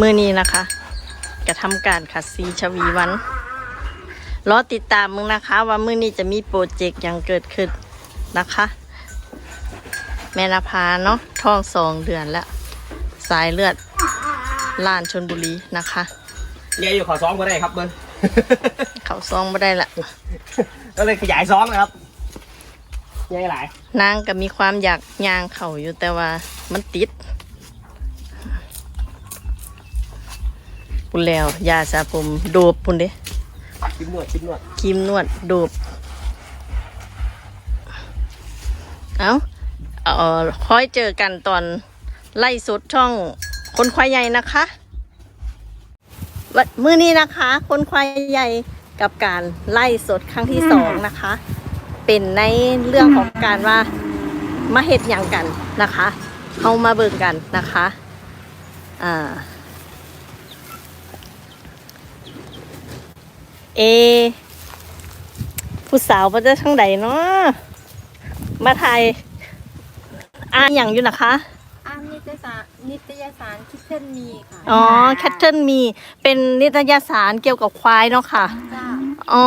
มือนี้นะคะกระทำการขัดสีชวีวันรอติดตามมึงนะคะ ว่ามือนี้จะมีโปรเจกต์อย่างเกิดขึ้นนะคะ แม่นภาเนาะท้องสองเดือนแล้ว สายเลือดล้านชนบุรีนะคะเยอยู่ขอซ้อมก็ได้ครับเบิ้งเขาซองไม่ได้ละก็เลยขยายซ้อมนะครับเยหลายนางก็มีความอยากย่างเขาอยู่แต่ว่ามันติด ปุ่นแล้ว ยาสระผมโดบปุ่นเด้ชิมนวดชิมนวดครีมนวดโดบเอาเออค่อยเจอกันตอนไล่สดช่องคนควายใหญ่นะคะวันมื้อนี้นะคะ คนควายใหญ่กับการไล่สดครั้งที่สองนะคะ เป็นในเรื่องของการว่ามาเห็ดอย่างกันนะคะ เข้ามาเบิ่งกันนะคะ อ่า เอ ผู้สาวมาจะทั้งใดเนาะมาไทยอ่านอย่างอยู่นะคะอ่านนิตยสารนิตยสารคิดเช่นมีค่ะอ๋อแคทเทิลมี เป็นนิตยสารเกี่ยวกับควายเนาะค่ะ จ้าอ๋อ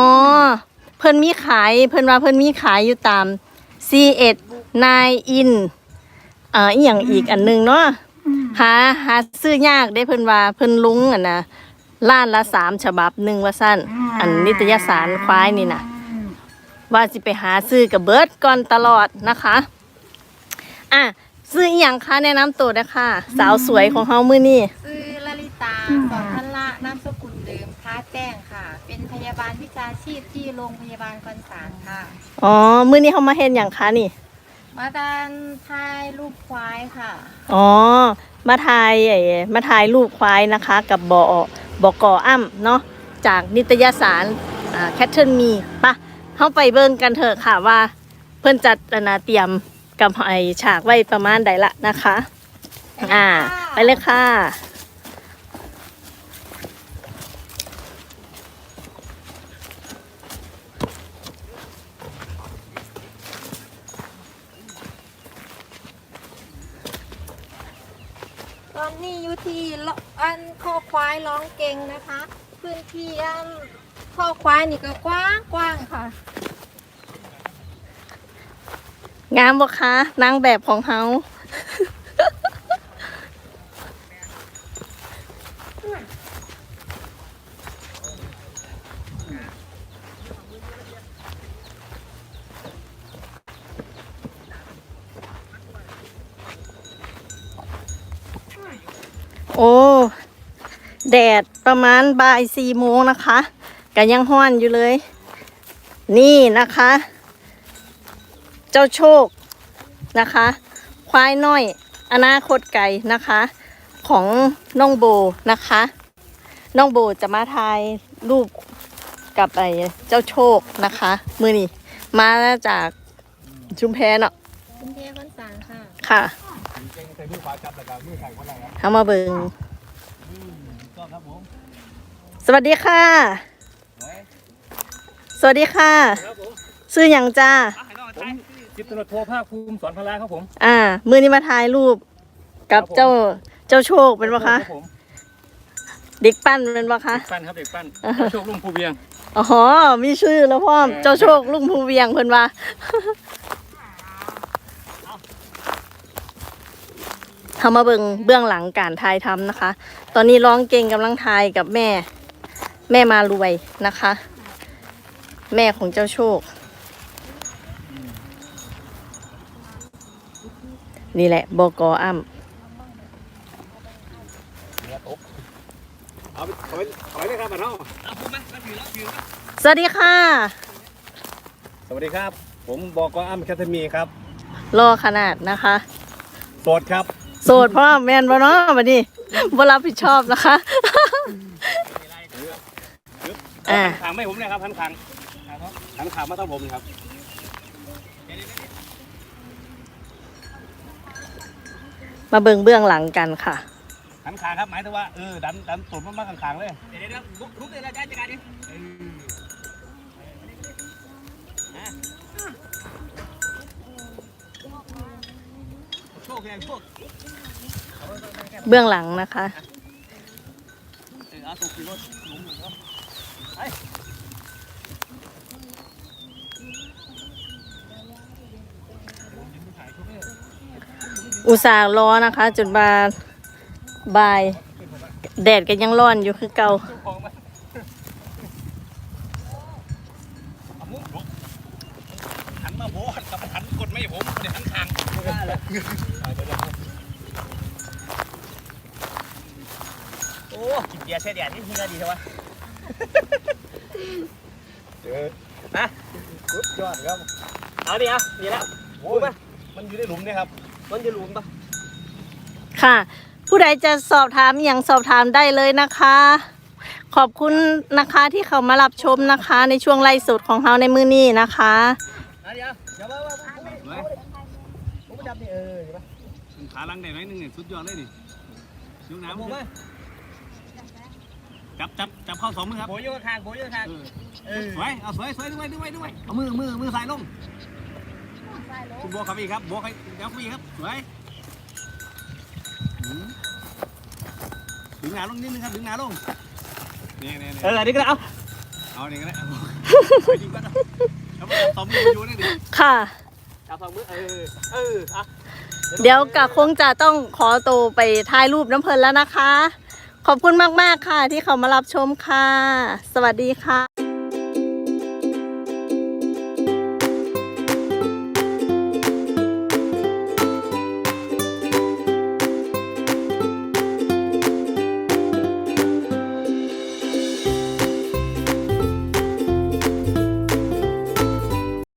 เพิ่นมีขาย เพิ่นว่าเพิ่นมีขายอยู่ตาม C1 9 in เอ่ออีหยังอีกอันหนึงเนาะหาหาซื้อยากได้เพิ่นว่าเพิ่นลุงอะนะ ล้านละสามฉบับหนึ่งว่าสั้น อันนิตยสารควายนี่นะว่าสิไปหาซื้อกับเบิร์ดก่อนตลอดนะคะ อะซื้ออีหยังคะแนะนำตัวนะคะสาวสวยของเฮามื้อนี้ชื่อลลิตาสอนพันละนามสกุลเดิมท้าแจ้งค่ะ เป็นพยาบาลวิชาชีพที่โรงพยาบาลคอนสารค่ะ อ๋อมื้อนี้เฮามาเฮ็ดหยังคะนี่ มาดานทายรูปควายค่ะ อ๋อ มาถ่ายไอ้มาถ่ายรูปควายนะคะ กับบอ บอกก่อ้ำเนาะจากนิตยสารแคทเทิลมีปะเข้าไปเบิ่งกันเถอะค่ะว่า เพื่อนจัดนาเตรียมกับไอฉากไว้ประมาณใดละนะคะ อ่า ไปเลยค่ะ ตอนนี้อยู่ที่อันข้อควายร้องเก่งนะคะ พื้นที่อันข้อควายนี่ก็กว้างกว้างค่ะ งามบ่คะนางแบบของเฮา โอ้ แดดประมาณบ่ายสี่โมงนะคะก็ยังห้อนอยู่เลย นี่นะคะ เจ้าโชคนะคะ ควายน้อย อนาคตไก่นะคะ ของน้องโบนะคะ น้องโบจะมาถ่ายรูปกับไอ้เจ้าโชคนะคะ มือนี่มาจากชุมแพเนาะ สารค่ะค่ะเอามาเบิงสวัสดีค่ะ สวัสดีค่ะซื้ออย่างจ้าสิบตำรวจโทภาคภูมิสอนพลาครับผมอ่า มือนี้มาถ่ายรูปกับเจ้าเจ้าโชคเป็นปะคะผมเด็กปั้นเป็นปะคะ เด็กปั้นครับเด็กปั้นอ่าโชคลุงภูเวียง อ๋อ มีชื่อแล้วพ่อมเออเจ้าโชคลุงภูเวียงเพิ่นว่า ทำมาเบิงเบื้องหลังการถ่ายทำนะคะ ตอนนี้ร้องเก่งกำลังถ่ายกับแม่ แม่มารวยนะคะ แม่ของเจ้าโชค นี่แหละบกอ้ำเอาไปถอยถอยเลยครับมาเนาะสวัสดีค่ะ สวัสดีครับ ผมบอกอ้ำแคทมีครับ รอขนาดนะคะ โสดครับ โสดพ่อแมนบ่เนาะบัดนี้บ่รับผิดชอบนะคะอ่าหันขางไม่ผมเลยครับหันขางหันขางมาต้องผมเลยครับมาเบิ่งเบื้องหลังกันค่ะหันขางครับหมายถึงว่าเออดันดันตุ่มมันมาขางๆเลยเดี๋ยวเดี๋ยวลุกลุกเลยแล้วจัดการดิ เบื้องหลังนะคะอุตส่าห์ร้อนะคะจนบาบาย แดดก็ยังร้อนอยู่คือเก่าหันมาโบหันกับ หันกดไม่ผมเดี๋ยวหันคางโอ้กินเบียร์เสียเดียนี่ทีก็ดีใช่ไหมเจอนะสุดยอดครับเอาดิเอาดีแล้วโอ้ยมันอยู่ในหลุมเนี่ยครับ มันจะหลุมปะค่ะ ผู้ใดจะสอบถามอย่างสอบถามได้เลยนะคะ ขอบคุณนะคะที่เขามารับชมนะคะ ในช่วงไล่สดของเราในมือนี้นะคะเอาดิเอาเดี๋ยวมาว่าผมไม่ผมไม่ จับนี่เออเห็นปะขาลังได้ไหมนึงเนี่ยสุดยอดเลยนี่ยกน้ำผมว่าจับจับจับเข้าสองมือครับโบยอยู่ข้างโบยอยู่ข้างเออเออสวยเอาสวยสวยด้วยด้วยด้วยเอามือมือมือใส่ลงคุณโบวครับอีกครับโบวให้ยับอีกครับสวยอืมดึงหนาลงนิดนึงครับดึงหนาลงนี่นี่นี่เอออันนี้ก็ได้เอาเอานี่ก็ได้เอาไปดีกว่าเนอะแล้วมันสองมืออยู่นี่ดิค่ะ จับสองมือเออเอออะเดี๋ยวกะคงจะต้องขอตัวไปถ่ายรูปน้ำเพลินแล้วนะคะ ขอบคุณมาก ๆ ค่ะที่เขามารับชมค่ะ สวัสดีค่ะ